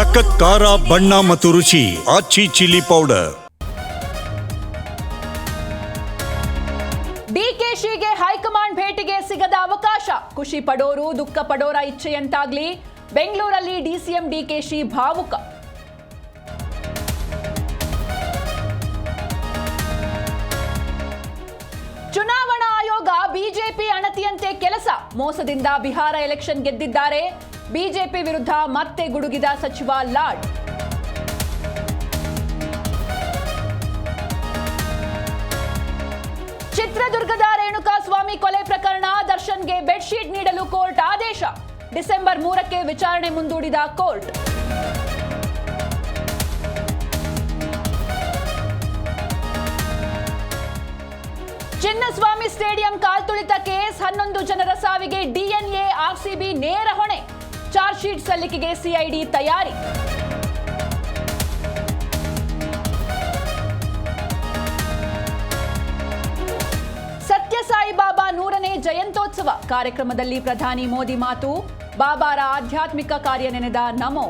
ಸಖತ್ ಖಾರ, ಬಣ್ಣ ಮತ್ತು ರುಚಿ ಆಚಿ ಚಿಲ್ಲಿ ಪೌಡರ್. ಡಿಕೆಶಿಗೆ ಹೈಕಮಾಂಡ್ ಭೇಟಿಗೆ ಸಿಗದ ಅವಕಾಶ. ಖುಷಿ ಪಡೋರು, ದುಃಖ ಪಡೋರ ಇಚ್ಛೆಯಂತಾಗ್ಲಿ. ಬೆಂಗಳೂರಲ್ಲಿ ಡಿಸಿಎಂ ಡಿಕೆಶಿ ಭಾವುಕ. ಚುನಾವಣಾ ಆಯೋಗ ಬಿಜೆಪಿ ಕೆಲಸ ಮೋಸದಿಂದ ಬಿಹಾರ ಎಲೆಕ್ಷನ್ ಗೆದ್ದಿದ್ದಾರೆ. ಬಿಜೆಪಿ ವಿರುದ್ಧ ಮತ್ತೆ ಗುಡುಗಿದ ಸಚಿವ ಲಾಡ್. ಚಿತ್ರದುರ್ಗದ ರೇಣುಕಾಸ್ವಾಮಿ ಕೊಲೆ ಪ್ರಕರಣ, ದರ್ಶನ್ಗೆ ಬೆಡ್ಶೀಟ್ ನೀಡಲು ಕೋರ್ಟ್ ಆದೇಶ. ಡಿಸೆಂಬರ್ ಮೂರಕ್ಕೆ ವಿಚಾರಣೆ ಮುಂದೂಡಿದ ಕೋರ್ಟ್. ಚಿನ್ನಸ್ವಾಮಿ ಸ್ಟೇಡಿಯಂ ಕಾಲ್ತುಳಿತ ಕೇಸ್ ಹನ್ನೊಂದು ಜನರ ಸಾವಿಗೆ ಡಿಎನ್ಎ, ಆರ್ಸಿಬಿ ನೇರ ಹೊಣೆ. ಚಾರ್ಜ್ ಶೀಟ್ ಸಲ್ಲಿಕೆಗೆ ಸಿಐಡಿ ತಯಾರಿ. ಸತ್ಯಸಾಯಿ ಬಾಬಾ ನೂರನೇ ಜಯಂತ್ಯೋತ್ಸವ. ಕಾರ್ಯಕ್ರಮದಲ್ಲಿ ಪ್ರಧಾನಿ ಮೋದಿ ಮಾತು, ಬಾಬಾರ ಆಧ್ಯಾತ್ಮಿಕ ಕಾರ್ಯ ನೆನೆದ ನಮೋ.